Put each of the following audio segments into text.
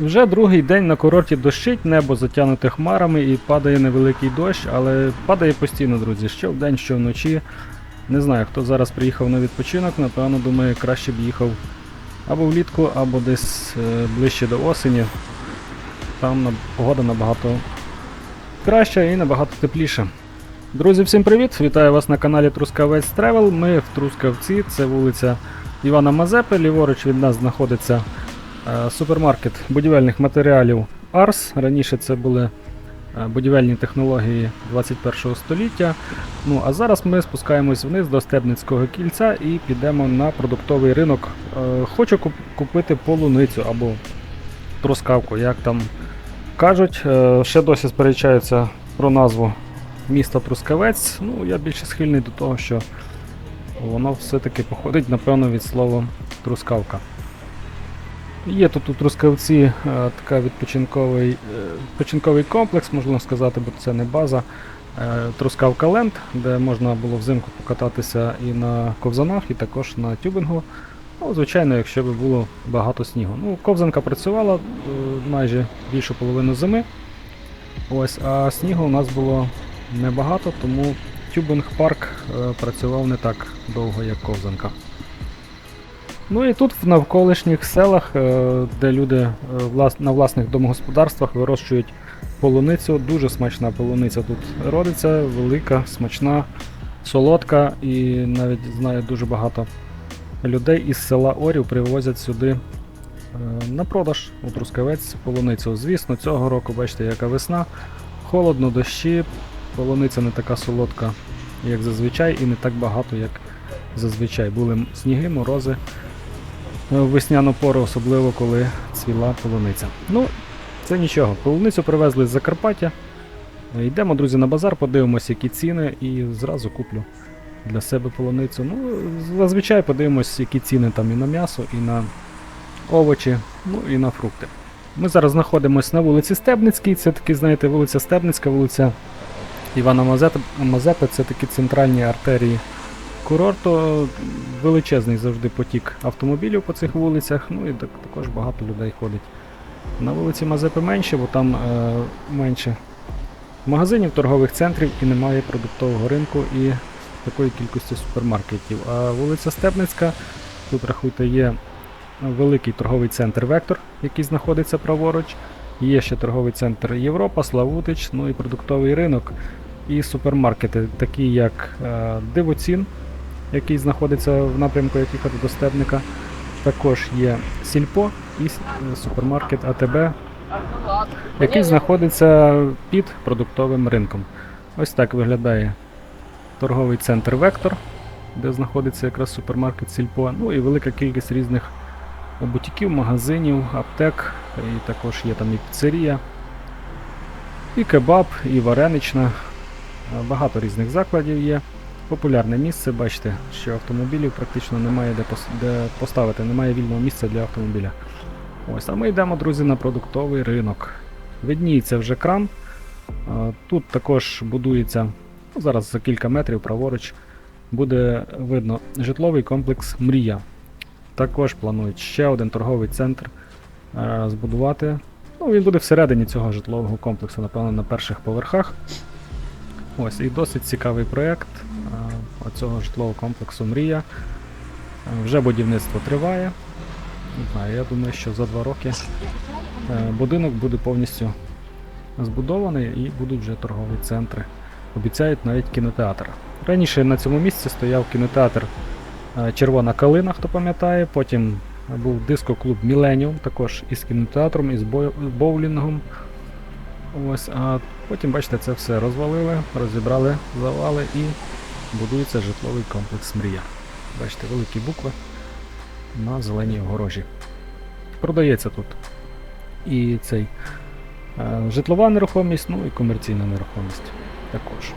Вже другий день на курорті дощить, небо затягнуте хмарами і падає невеликий дощ, але падає постійно, друзі. Що вдень, що вночі. Не знаю, хто зараз приїхав на відпочинок, напевно, думаю, краще б їхав або влітку, або десь е, ближче до осені. Там погода набагато краща і набагато тепліша. Друзі, всім привіт! Вітаю вас на каналі Трускавець Тревел. Ми в Трускавці, це вулиця Івана Мазепи. Ліворуч від нас знаходиться супермаркет будівельних матеріалів Арс. Раніше це були е, будівельні технології 21 століття. Ну а зараз ми спускаємось вниз до Стебницького кільця і підемо на продуктовий ринок. Е, Хочу купити полуницю або трускавку, як там кажуть. Е, Ще досі сперечаються про назву міста Трускавець. Ну, я більше схильний до того, що воно все-таки походить, напевно, від слова трускавка. Є тут у Трускавці е, така відпочинковий, е, відпочинковий комплекс, можна сказати, бо це не база. Е, Трускавка Ленд, де можна було взимку покататися і на ковзанах, і також на тюбингу. Ну, звичайно, якщо б було багато снігу. Ну, ковзанка працювала майже більшу половину зими. Ось, а снігу у нас було небагато, тому тюбинг парк е, працював не так довго, як ковзанка. Ну і тут в навколишніх селах, е, де люди е, на власних домогосподарствах вирощують полуницю, дуже смачна полуниця тут родиться, велика, смачна, солодка, і навіть знаю дуже багато людей із села Орів привозять сюди е, на продаж у Трускавець полуницю. Звісно, цього року, бачите, яка весна, холодно, дощі, полуниця не така солодка, як зазвичай, і не так багато, як зазвичай. Були сніги, морози в весняну пору, особливо коли цвіла полуниця. Ну, це нічого. Полуницю привезли з Закарпаття. Е, Йдемо, друзі, на базар, подивимося, які ціни, і зразу куплю для себе полуницю. Ну, зазвичай подивимось, які ціни там і на м'ясо, і на овочі, ну і на фрукти. Ми зараз знаходимося на вулиці Стебницькій. Це таки, знаєте, вулиця Стебницька, вулиця Івана. Мазепи це такі центральні артерії курорту. Величезний завжди потік автомобілів по цих вулицях. Ну і так, також багато людей ходить. На вулиці Мазепи менше, бо там е, менше магазинів, торгових центрів і немає продуктового ринку і такої кількості супермаркетів. А вулиця Стебницька, тут рахуйте, є великий торговий центр Вектор, який знаходиться праворуч. Є ще торговий центр Європа, Славутич, ну і продуктовий ринок, і супермаркети, такі як е, Дивоцін, який знаходиться в напрямку, як їхати до Стебника. Також є Сільпо і е, супермаркет АТБ, який знаходиться під продуктовим ринком. Ось так виглядає торговий центр Вектор, де знаходиться якраз супермаркет Сільпо. Ну і велика кількість різних бутіків, магазинів, аптек, і також є там і піцерія, і кебаб, і варенична. Багато різних закладів є. Популярне місце, бачите, що автомобілів практично немає де, пос- де поставити, немає вільного місця для автомобіля. Ось, а ми йдемо, друзі, на продуктовий ринок. Видніється вже кран. Тут також будується, ну, зараз за кілька метрів праворуч, буде видно житловий комплекс Мрія. Також планують ще один торговий центр е, збудувати. Ну, він буде всередині цього житлового комплексу, напевно, на перших поверхах. Ось, і досить цікавий проєкт оцього житлового комплексу Мрія. Вже будівництво триває. Знаю, я думаю, що за два роки е, будинок буде повністю збудований і будуть вже торгові центри. Обіцяють навіть кінотеатр. Раніше на цьому місці стояв кінотеатр е, Червона калина, хто пам'ятає. Потім був диско-клуб Міленіум, також із кінотеатром, із боулінгом. Ось, а потім, бачите, це все розвалили, розібрали завали і будується житловий комплекс Мрія. Бачите, великі букви на зеленій огорожі. Продається тут і цей е, житлова нерухомість, ну і комерційна нерухомість також.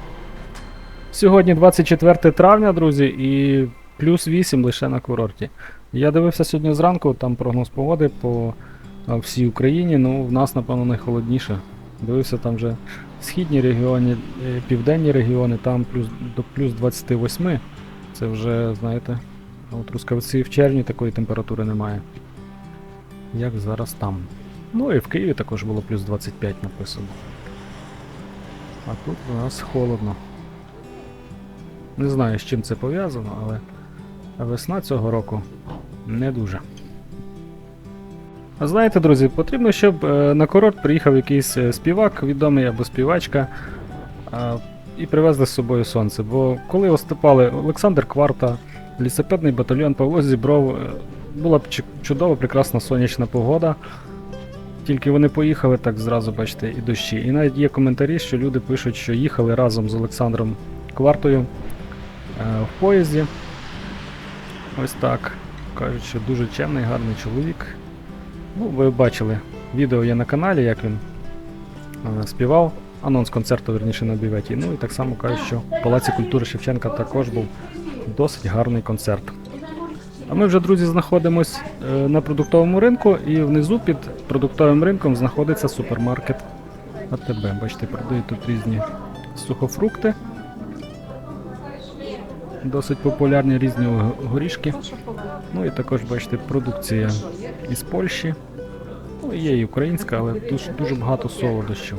Сьогодні 24 травня, друзі, і плюс 8 лише на курорті. Я дивився сьогодні зранку, там прогноз погоди по е, всій Україні. Ну, в нас, напевно, найхолодніше. Дивився там вже східні регіони, е, південні регіони, там плюс до плюс 28. Це вже, знаєте, а у Трускавці в червні такої температури немає. Як зараз там. Ну і в Києві також було плюс 25 написано. А тут у нас холодно. Не знаю, з чим це пов'язано, але весна цього року не дуже. Знаєте, друзі, потрібно, щоб е, на курорт приїхав якийсь е, співак, відомий або співачка, і привезли з собою сонце. Бо коли оступали Олександр Кварта, лісопедний батальйон Павло Зібров, е, була б чу- чудова, прекрасна сонячна погода. Тільки вони поїхали так зразу, бачите, і дощі. І навіть є коментарі, що люди пишуть, що їхали разом з Олександром Квартою е, в поїзді. Ось так. Кажуть, що дуже чемний, гарний чоловік. Ну, ви бачили, відео є на каналі, як він е, співав. Анонс концерту, верніше на біветі. Ну і так само кажуть, що в Палаці культури Шевченка також був досить гарний концерт. А ми вже, друзі, знаходимось е, на продуктовому ринку, і внизу під продуктовим ринком знаходиться супермаркет АТБ. Бачите, продають тут різні сухофрукти. Досить популярні різні горішки. Ну і також бачите продукція із Польщі. Ну, є і українська, але дуже, дуже багато солодощів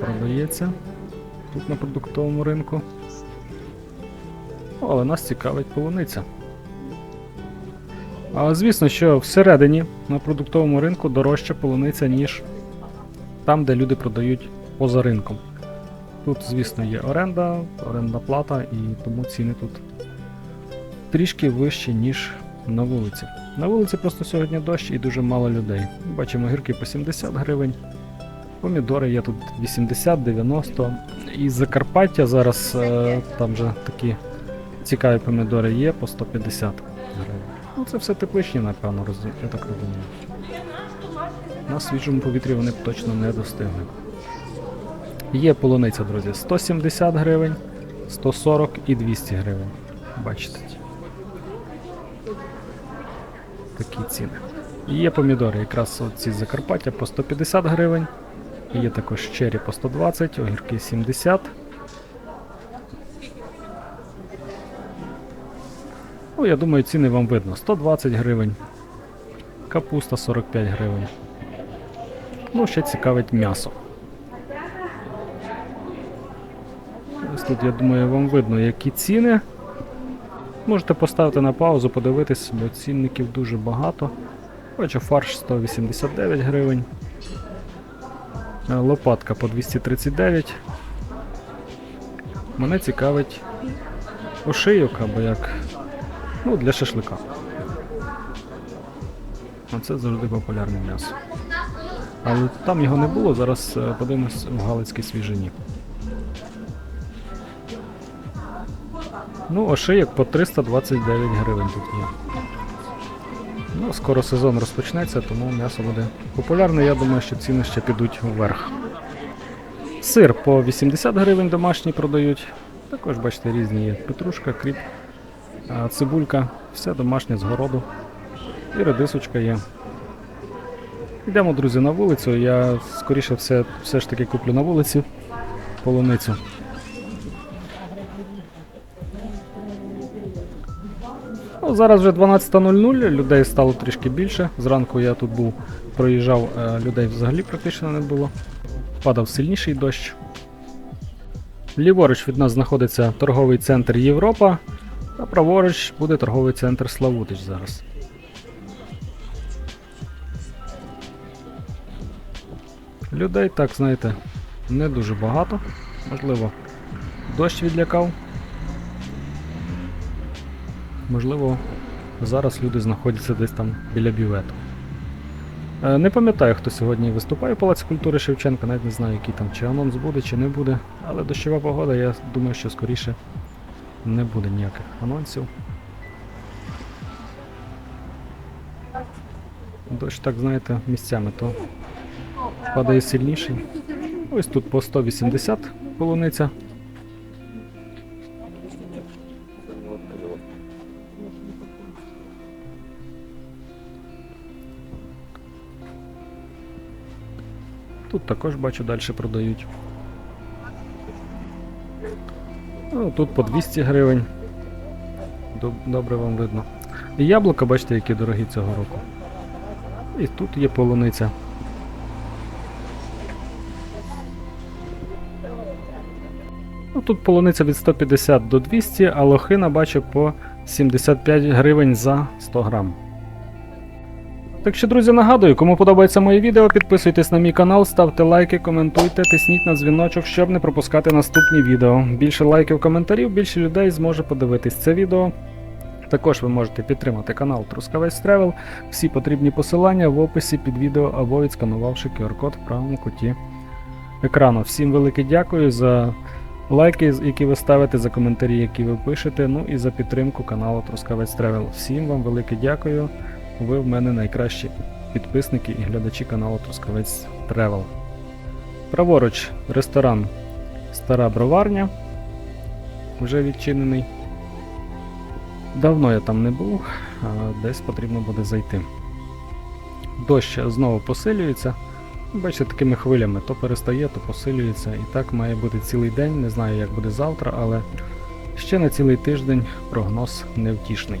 продається тут на продуктовому ринку. Ну, але нас цікавить полуниця. А звісно, що всередині на продуктовому ринку дорожча полуниця, ніж там, де люди продають поза ринком. Тут, звісно, є оренда, орендна плата, і тому ціни тут трішки вищі, ніж на вулиці. На вулиці просто сьогодні дощ і дуже мало людей. Бачимо гірки по 70 гривень. Помідори є тут 80-90. І Закарпаття зараз е, там же такі цікаві помідори є по 150 гривень. Ну це все тепличні, напевно, я так розумію. На свіжому повітрі вони б точно не достигли. Є полуниця, друзі, 170 гривень, 140 і 200 гривень. Бачите. Такі ціни. Є помідори, якраз ці Закарпаття по 150 гривень. Є також чері по 120, огірки 70. Ну, я думаю, ціни вам видно. 120 гривень. Капуста 45 гривень. Ну, ще цікавить м'ясо. Ось тут, я думаю, вам видно, які ціни. Можете поставити на паузу, подивитись, бо цінників дуже багато. Бачу, фарш 189 гривень. Е, Лопатка по 239. Мене цікавить ошийок або як. Ну, для шашлика. Оце завжди популярне м'ясо. Але там його не було, зараз е, подивимось в Галицькій свіжині. Ну, ошийок по 329 гривень тут є. Ну, скоро сезон розпочнеться, тому м'ясо буде популярне. Я думаю, що ціни ще підуть вверх. Сир по 80 гривень домашній продають. Також, бачите, різні є петрушка, кріп, цибулька, все домашнє з городу. І редисочка є. Йдемо, друзі, на вулицю. Я скоріше все, все ж таки куплю на вулиці полуницю. Ну, зараз вже 12.00, людей стало трішки більше. Зранку я тут був, проїжджав, е, людей взагалі практично не було. Падав сильніший дощ. Ліворуч від нас знаходиться торговий центр Європа, а праворуч буде торговий центр Славутич зараз. Людей, так, знаєте, не дуже багато. Можливо, дощ відлякав. Можливо, зараз люди знаходяться десь там біля бювету. Е, Не пам'ятаю, хто сьогодні виступає в Палаці культури Шевченка, навіть не знаю, який там чи анонс буде, чи не буде. Але дощова погода, я думаю, що скоріше не буде ніяких анонсів. Дощ, так знаєте, місцями то падає сильніший. Ось тут по 180 полуниця. Тут також бачу далі продають. Ну, Тут по 200 гривень. Добре вам видно. І яблука, бачите, які дорогі цього року. І тут є полуниця. Ну, Тут полуниця від 150 до 200, а лохина бачу по 75 гривень за 100 грам. Так що, друзі, нагадую, кому подобається моє відео, підписуйтесь на мій канал, ставте лайки, коментуйте, тисніть на дзвіночок, щоб не пропускати наступні відео. Більше лайків, коментарів, більше людей зможе подивитись це відео. Також ви можете підтримати канал Трускавець Тревел. Всі потрібні посилання в описі під відео або відсканувавши QR-код в правому куті екрану. Всім велике дякую за лайки, які ви ставите, за коментарі, які ви пишете, ну і за підтримку каналу Трускавець Тревел. Всім вам велике дякую. Ви в мене найкращі підписники і глядачі каналу Трускавець Тревел. Праворуч ресторан Стара Броварня. Вже відчинений. Давно я там не був, десь потрібно буде зайти. Дощ знову посилюється. Бачите, такими хвилями то перестає, то посилюється. І так має бути цілий день. Не знаю, як буде завтра, але ще на цілий тиждень прогноз невтішний.